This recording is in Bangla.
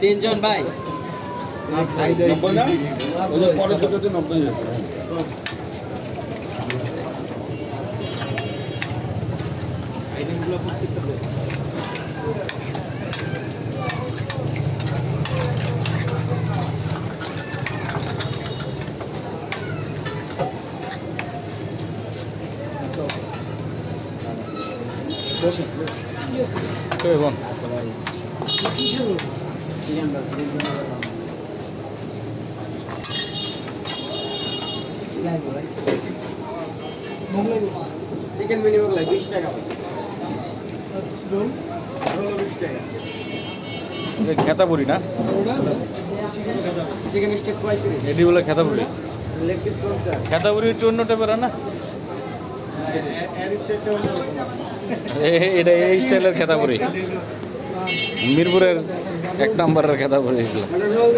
তিনজন ভাই। নব্বই না চিকেন লাগে বিশ টাকা। খেতাপুরি না? চিকেন স্টেক পঁয়ত্রিশ। এটি বলে খেতাপুরি লেগ পিস পঞ্চাশ। খেতাপুরি একটু অন্য টাইপের না? এটা এই স্টাইলের খেতাপুরি মিরপুরের এক নম্বরের মানে রোল